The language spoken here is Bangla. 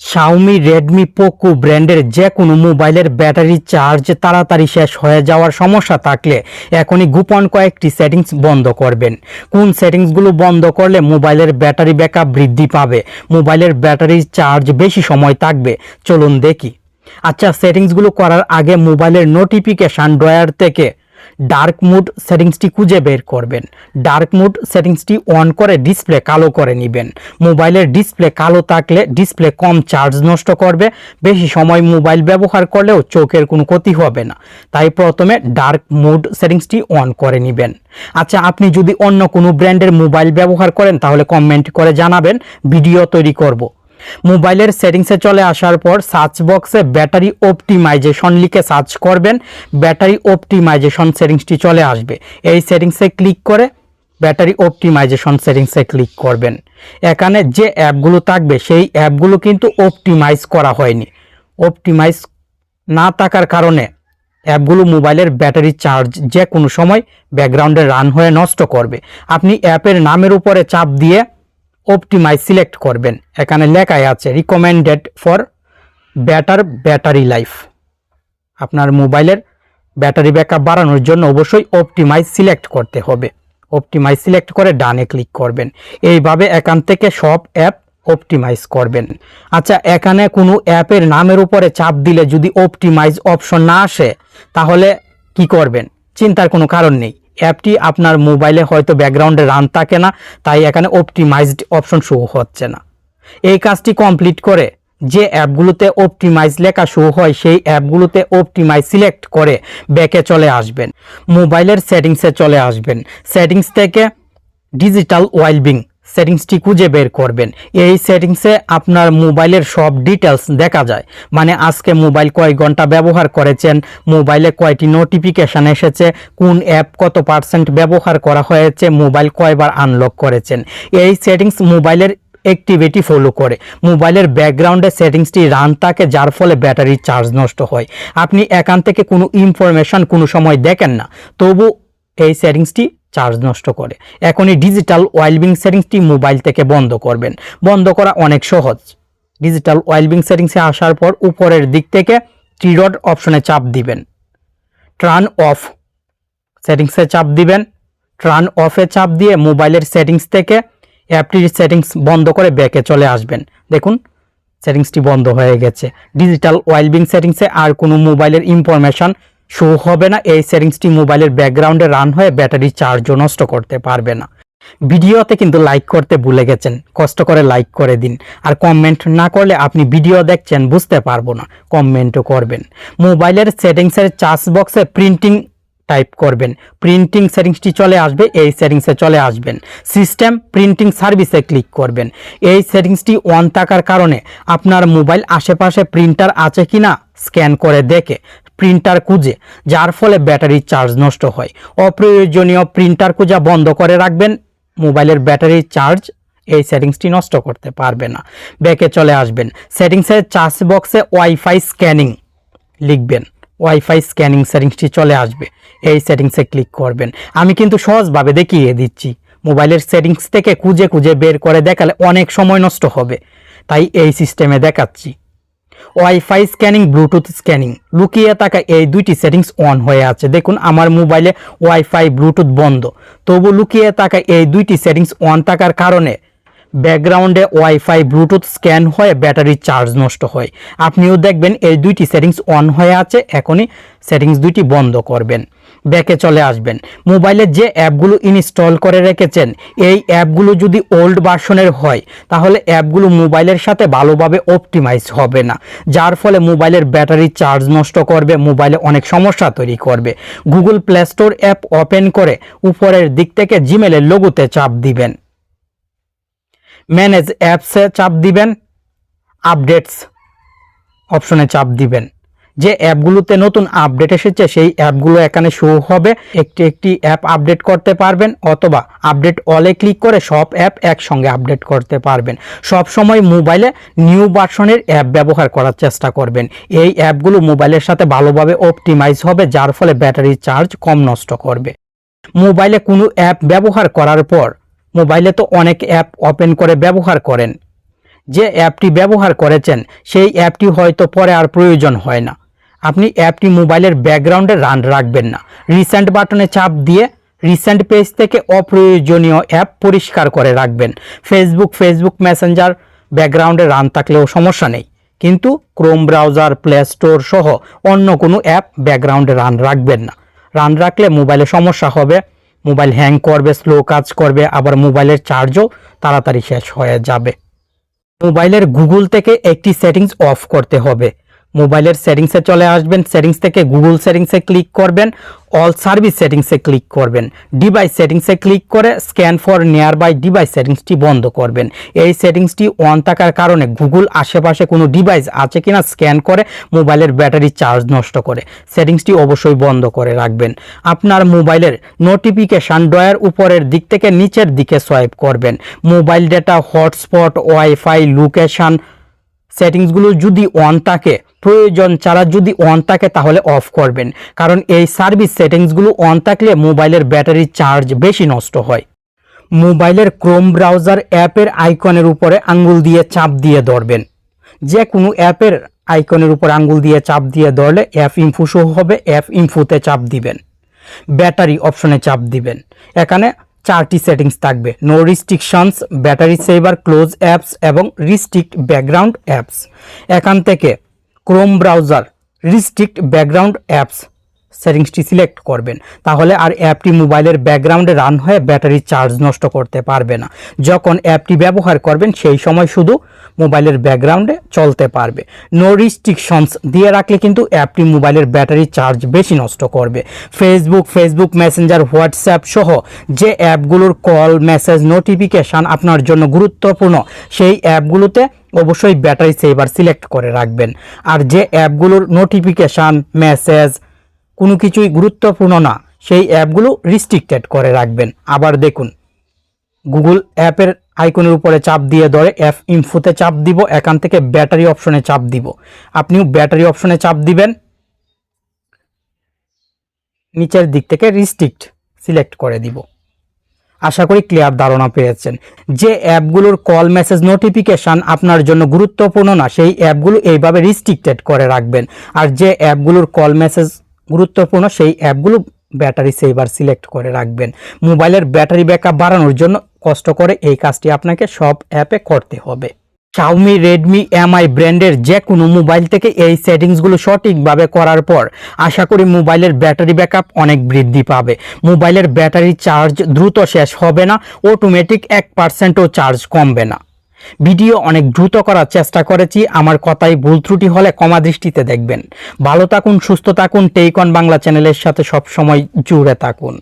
শাওমি রেডমি পোকো ব্র্যান্ডের যে কোনো মোবাইলের ব্যাটারি চার্জ তাড়াতাড়ি শেষ হয়ে যাওয়ার সমস্যা থাকলে এখনই গোপন কয়েকটি সেটিংস বন্ধ করবেন। কোন সেটিংসগুলো বন্ধ করলে মোবাইলের ব্যাটারি ব্যাকআপ বৃদ্ধি পাবে? মোবাইলের ব্যাটারি চার্জ বেশি সময় থাকবে? চলুন দেখি। আচ্ছা সেটিংসগুলো করার আগে মোবাইলের নোটিফিকেশান ড্রয়ার থেকে ডার্ক মুড সেটিংসটি খুঁজে বের করবেন। ডার্ক মুড সেটিংসটি অন করে ডিসপ্লে কালো করে নেবেন। মোবাইলের ডিসপ্লে কালো থাকলে ডিসপ্লে কম চার্জ নষ্ট করবে। বেশি সময় মোবাইল ব্যবহার করলেও চোখের কোনো ক্ষতি হবে না। তাই প্রথমে ডার্ক মুড সেটিংসটি অন করে নেবেন। আচ্ছা আপনি যদি অন্য কোনো ব্র্যান্ডের মোবাইল ব্যবহার করেন তাহলে কমেন্ট করে জানাবেন। ভিডিও তৈরি করব। মোবাইলের সেটিংসে চলে আসার পর সার্চ বক্সে ব্যাটারি অপটিমাইজেশন লিখে সার্চ করবেন। ব্যাটারি অপটিমাইজেশন সেটিংসটি চলে আসবে। এই সেটিংসে ক্লিক করে ব্যাটারি অপটিমাইজেশন সেটিংসে ক্লিক করবেন। এখানে যে অ্যাপগুলো থাকবে, সেই অ্যাপগুলো কিন্তু অপটিমাইজ করা হয়নি। অপটিমাইজ না থাকার কারণে অ্যাপগুলো মোবাইলের ব্যাটারি চার্জ যে কোনো সময় ব্যাকগ্রাউন্ডে রান হয়ে নষ্ট করবে। আপনি অ্যাপের নামের উপরে চাপ দিয়ে অপটিমাইজ সিলেক্ট করবেন। এখানে লেখাই আছে recommended for better battery life আপনার মোবাইলের ব্যাটারি ব্যাকআপ বাড়ানোর জন্য অবশ্যই অপটিমাইজ সিলেক্ট করতে হবে। অপটিমাইজ সিলেক্ট করে ডানে ক্লিক করবেন। এইভাবে এখান থেকে সব অ্যাপ অপটিমাইজ করবেন। আচ্ছা এখানে কোনো অ্যাপের নামের উপরে চাপ দিলে যদি অপটিমাইজ অপশন না আসে, তাহলে কি করবেন? চিন্তার কোনো কারণ নেই। অ্যাপটি আপনার মোবাইলে হয়তো ব্যাকগ্রাউন্ডে রান থাকে না, তাই এখানে অপটিমাইজড অপশন শো হচ্ছে না। এই কাজটি কমপ্লিট করে যে অ্যাপগুলোতে অপটিমাইজ লেখা শো হয়, সেই অ্যাপগুলোতে অপটিমাইজ সিলেক্ট করে ব্যাকে চলে আসবেন। মোবাইলের সেটিংসে চলে আসবেন। সেটিংস থেকে ডিজিটাল ওয়েলবিং সেটিংসটি খুঁজে বের করবেন। এই সেটিংসে আপনার মোবাইলের সব ডিটেলস দেখা যায়। মানে আজকে মোবাইল কয় ঘণ্টা ব্যবহার করেছেন, মোবাইলে কয়টি নোটিফিকেশান এসেছে, কোন অ্যাপ কত পার্সেন্ট ব্যবহার করা হয়েছে, মোবাইল কয়বার আনলক করেছেন। এই সেটিংস মোবাইলের অ্যাক্টিভিটি ফলো করে। মোবাইলের ব্যাকগ্রাউন্ডে সেটিংসটি রান থাকে, যার ফলে ব্যাটারি চার্জ নষ্ট হয়। আপনি এখান থেকে কোনো ইনফরমেশন কোনো সময় দেখেন না। তবু এই সেটিংসটি চার্জ নষ্ট করে। এখনই ডিজিটাল ওয়েলবিং সেটিংসটি মোবাইল থেকে বন্ধ করবেন। বন্ধ করা অনেক সহজ। ডিজিটাল ওয়েলবিং সেটিংসে আসার পর উপরের দিক থেকে ডট অপশনে চাপ দিবেন। ট্রান অফ সেটিংসে চাপ দিবেন। ট্রান অফে চাপ দিয়ে মোবাইলের সেটিংস থেকে অ্যাপটির সেটিংস বন্ধ করে ব্যাকে চলে আসবেন। দেখুন, সেটিংসটি বন্ধ হয়ে গেছে। ডিজিটাল ওয়েলবিং সেটিংসে আর কোনো মোবাইলের ইনফরমেশন শো হবে না, এই সেটিংসটি মোবাইলের ব্যাকগ্রাউন্ডে রান হয়ে ব্যাটারি চার্জও নষ্ট করতে পারবে না। ভিডিওতে কিন্তু লাইক করতে ভুলে গেছেন, কষ্ট করে লাইক করে দিন। আর কমেন্ট না করলে আপনি ভিডিও দেখছেন, বুঝতে পারব না, কমেন্টও করবেন। মোবাইলের সেটিংসের চার্জ বক্সে প্রিন্টিং টাইপ করবেন। প্রিন্টিং সেটিংসটি চলে আসবে, এই সেটিংসে চলে আসবেন। সিস্টেম প্রিন্টিং সার্ভিসে ক্লিক করবেন। এই সেটিংসটি অন থাকার কারণে আপনার মোবাইল আশেপাশে প্রিন্টার আছে কি না স্ক্যান করে দেখে। প্রিন্টার খুঁজে, যার ফলে ব্যাটারি চার্জ নষ্ট হয়। অপ্রয়োজনীয় প্রিন্টার খুঁজা বন্ধ করে রাখবেন। মোবাইলের ব্যাটারি চার্জ এই সেটিংসটি নষ্ট করতে পারবে না। ব্যাকে চলে আসবেন। সেটিংসের চার্জ বক্সে ওয়াইফাই স্ক্যানিং লিখবেন। ওয়াইফাই স্ক্যানিং সেটিংসটি চলে আসবে। এই সেটিংসে ক্লিক করবেন। আমি কিন্তু সহজভাবে দেখিয়ে দিচ্ছি। মোবাইলের সেটিংস থেকে খুঁজে খুঁজে বের করে দেখালে অনেক সময় নষ্ট হবে। তাই এই সিস্টেমে দেখাচ্ছি। ওয়াইফাই স্ক্যানিং ব্লুটুথ স্ক্যানিং লুকিয়ে থাকা এই দুইটি সেটিংস অন হয়ে আছে। দেখুন, আমার মোবাইলে ওয়াইফাই ব্লুটুথ বন্ধ। তবু লুকিয়ে থাকা এই দুইটি সেটিংস অন থাকার কারণে ব্যাকগ্রাউন্ডে ওয়াইফাই ব্লুটুথ স্ক্যান হয়ে ব্যাটারি চার্জ নষ্ট হয়। আপনিও দেখবেন এই দুইটি সেটিংস অন হয়ে আছে। এখনই সেটিংস দুইটি বন্ধ করবেন। ব্যাকে চলে আসবেন। মোবাইলে যে অ্যাপগুলো ইনস্টল করে রেখেছেন, এই অ্যাপগুলো যদি ওল্ড ভার্সনের হয়, তাহলে অ্যাপগুলো মোবাইলের সাথে ভালোভাবে অপটিমাইজ হবে না, যার ফলে মোবাইলের ব্যাটারি চার্জ নষ্ট করবে, মোবাইলে অনেক সমস্যা তৈরি করবে। Google play store app open করে উপরের দিক থেকে জিমেলের লোগোতে চাপ দিবেন। ম্যানেজ অ্যাপসে চাপ দিবেন, আপডেটস অপশনে চাপ দিবেন। যে অ্যাপগুলোতে নতুন আপডেট এসেছে, সেই অ্যাপগুলো এখানে শো হবে। একটি একটি অ্যাপ আপডেট করতে পারবেন অথবা আপডেট অলে ক্লিক করে সব অ্যাপ একসঙ্গে আপডেট করতে পারবেন। সব সময় মোবাইলে নিউ ভার্সনের অ্যাপ ব্যবহার করার চেষ্টা করবেন। এই অ্যাপগুলো মোবাইলের সাথে ভালোভাবে অপটিমাইজ হবে, যার ফলে ব্যাটারি চার্জ কম নষ্ট করবে। মোবাইলে কোনো অ্যাপ ব্যবহার করার পর মোবাইলে তো অনেক অ্যাপ ওপেন করে ব্যবহার করেন। যে অ্যাপটি ব্যবহার করেছেন, সেই অ্যাপটি হয়তো পরে আর প্রয়োজন হয় না। আপনি অ্যাপটি মোবাইলের ব্যাকগ্রাউন্ডে রান রাখবেন না। রিসেন্ট বাটনে চাপ দিয়ে রিসেন্ট পেজ থেকে অপ্রয়োজনীয় অ্যাপ পরিষ্কার করে রাখবেন। ফেসবুক ফেসবুক মেসেঞ্জার ব্যাকগ্রাউন্ডে রান থাকলেও সমস্যা নেই। কিন্তু ক্রোম ব্রাউজার, প্লে স্টোর সহ অন্য কোনো অ্যাপ ব্যাকগ্রাউন্ডে রান রাখবেন না। রান রাখলে মোবাইলে সমস্যা হবে। মোবাইল হ্যাং করবে, স্লো কাজ করবে, আবার মোবাইলের চার্জও তাড়াতাড়ি শেষ হয়ে যাবে। মোবাইলের গুগল থেকে একটি সেটিংস অফ করতে হবে। মোবাইলের সেটিংসে চলে আসবেন, সেটিংস থেকে গুগল সেটিংসে ক্লিক করবেন, অল সার্ভিস সেটিংসে ক্লিক করবেন। ডিভাইস সেটিংসে ক্লিক করে scan for nearby device সেটিংসটি বন্ধ করবেন। এই সেটিংসটি অন থাকার কারণে গুগল আশেপাশে কোনো ডিভাইস আছে কিনা স্ক্যান করে মোবাইলের ব্যাটারি চার্জ নষ্ট করে। সেটিংসটি অবশ্যই বন্ধ করে রাখবেন। আপনার মোবাইলের নোটিফিকেশান ডয়ার উপরের দিক থেকে নিচের দিকে সোয়াইপ করবেন। Mobile data hotspot wifi location সেটিংসগুলো যদি অন থাকে, প্রয়োজন ছাড়া যদি অন থাকে তাহলে অফ করবেন। কারণ এই সার্ভিস সেটিংসগুলো অন থাকলে মোবাইলের ব্যাটারি চার্জ বেশি নষ্ট হয়। মোবাইলের ক্রোম ব্রাউজার অ্যাপের আইকনের উপরে আঙ্গুল দিয়ে চাপ দিয়ে ধরবেন। যে কোনো অ্যাপের আইকনের উপর আঙ্গুল দিয়ে চাপ দিয়ে ধরলে অ্যাপ ইনফু শো হবে অ্যাপ ইনফুতে চাপ দিবেন। ব্যাটারি অপশনে চাপ দিবেন। এখানে চারটি সেটিংস থাকবে। No restrictions battery saver close apps এবং রিস্ট্রিক্ট ব্যাকগ্রাউন্ড অ্যাপস এখান থেকে Chrome browser restrict background apps সেটিংসটি select করবেন। তাহলে আর অ্যাপটি মোবাইলের ব্যাকগ্রাউন্ডে রান হয়ে ব্যাটারি চার্জ নষ্ট করতে পারবে না। যখন অ্যাপটি ব্যবহার করবেন, সেই সময় শুধু মোবাইলের ব্যাকগ্রাউন্ডে চলতে পারবে। নো রিস্ট্রিকশনস দিয়ে রাখলে কিন্তু অ্যাপটি মোবাইলের ব্যাটারি চার্জ বেশি নষ্ট করবে। ফেসবুক ফেসবুক মেসেঞ্জার, হোয়াটসঅ্যাপ সহ যে অ্যাপগুলোর কল, মেসেজ, নোটিফিকেশান আপনার জন্য গুরুত্বপূর্ণ, সেই অ্যাপগুলোতে অবশ্যই ব্যাটারি সেভার সিলেক্ট করে রাখবেন। আর যে অ্যাপগুলোর নোটিফিকেশান, মেসেজ কোনো কিছুই গুরুত্বপূর্ণ না। সেই অ্যাপগুলো রিস্ট্রিক্টেড করে রাখবেন। আবার দেখুন গুগল অ্যাপের আইকনের উপরে চাপ দিয়ে ধরে অ্যাপ ইনফোতে চাপ দিব, এখান থেকে ব্যাটারি অপশনে চাপ দিব। আপনিও ব্যাটারি অপশনে চাপ দিবেন। নিচের দিক থেকে রিস্ট্রিক্ট সিলেক্ট করে দিব। আশা করি ক্লিয়ার ধারণা পেয়েছেন। যে অ্যাপগুলোর কল মেসেজ নোটিফিকেশান আপনার জন্য গুরুত্বপূর্ণ না, সেই অ্যাপগুলো এইভাবে রিস্ট্রিক্টেড করে রাখবেন। আর যে অ্যাপগুলোর কল মেসেজ গুরুত্বপূর্ণ সেই অ্যাপগুলো ব্যাটারি সেভার সিলেক্ট করে রাখবেন। মোবাইলের ব্যাটারি ব্যাকআপ বাড়ানোর জন্য কষ্ট করে এই কাজটি আপনাকে সব অ্যাপে করতে হবে। শাওমি রেডমি এমআই ব্র্যান্ডের যে কোনো মোবাইল থেকে এই সেটিংসগুলো সঠিকভাবে করার পর আশা করি মোবাইলের ব্যাটারি ব্যাকআপ অনেক বৃদ্ধি পাবে। মোবাইলের ব্যাটারি চার্জ দ্রুত শেষ হবে না অটোমেটিক এক পার্সেন্টও চার্জ কমবে না। ভিডিও অনেক দ্রুত করার চেষ্টা করেছি, আমার কথায় ভুল ত্রুটি হলে কমা দৃষ্টিতে দেখবেন। ভালো থাকুন, সুস্থ থাকুন টেইকন বাংলা চ্যানেলের সাথে সবসময় জুড়ে থাকুন।